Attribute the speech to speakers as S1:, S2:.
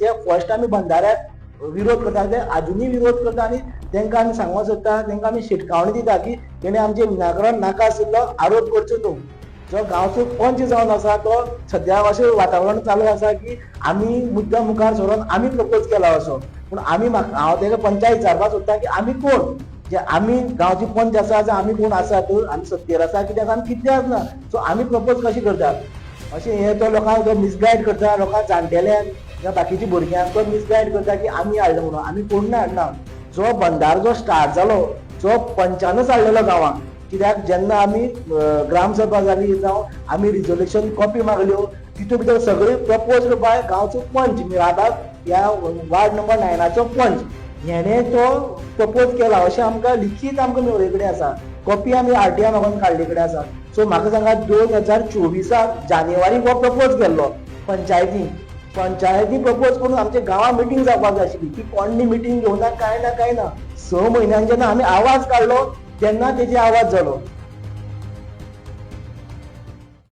S1: जे फर्स्ट आमी बंधाऱ्याक विरोध करता ते अजुनूय विरोध करता आनी तांकां आमी सांगूंक सोदता तांकां आमी शिटकावणी दिता की तेणे आमचे विनाकारण नाका आशिल्लो आरोप करचो न्हू जो गांवचो पंच जावन आसा तो सद्या अशें वातावरण चालू आसा की आमी मुद्दम मुखार सरोन आमी प्रपोज केला असो. पूण आमी हांव ताका पंचायत विचारपाक सोदता की आमी कोण? जे आमी गांवची पंच आसा जावं आमी कोण आसात आमी सत्तेर आसा कित्याक आमी कितें ना? सो आमी प्रपोज कशी करतात? अशें हे तो लोकांक तो मिसगायड करता लोकांक जाणटेल्यांक किंवा बाकीची भुरग्यांक तो मिसगायड करता की आमी हाडलो म्हणून. आमी कोण ना हाडना जो बंधार जो स्टार्ट जालो जो पंचानूच हाडलेलो गांवांक कित्याक जेन्ना आमी ग्रामसभा जाली जावं आमी रिजोल्युशन कॉपी मागल्यो तितूंत भितर सगळी प्रपोज बाय गांवचो पंच. मिराबाग ह्या वार्ड नंबर नायनाचो पंच. हेणे तो प्रपोज केला. अशें आमकां लिखीत आमकां मेळ्ळे कडेन आसा कॉपी आमी आरटीआय मागून काडले कडेन आसा सो म्हाका सांगा दोन हजार चोवीसाक जानेवारीक हो प्रपोज केल्लो. पंचायतीन. पंचायती प्रपोज करून आमच्या गावा मिटींग जावपाक जाय आशिल्ली. ती कोणनी मिटींग घेवना काय ना काय ना स म्हयन्यान जेन्ना आमी आवाज काडलो तेन्ना तेजे आवाज जालो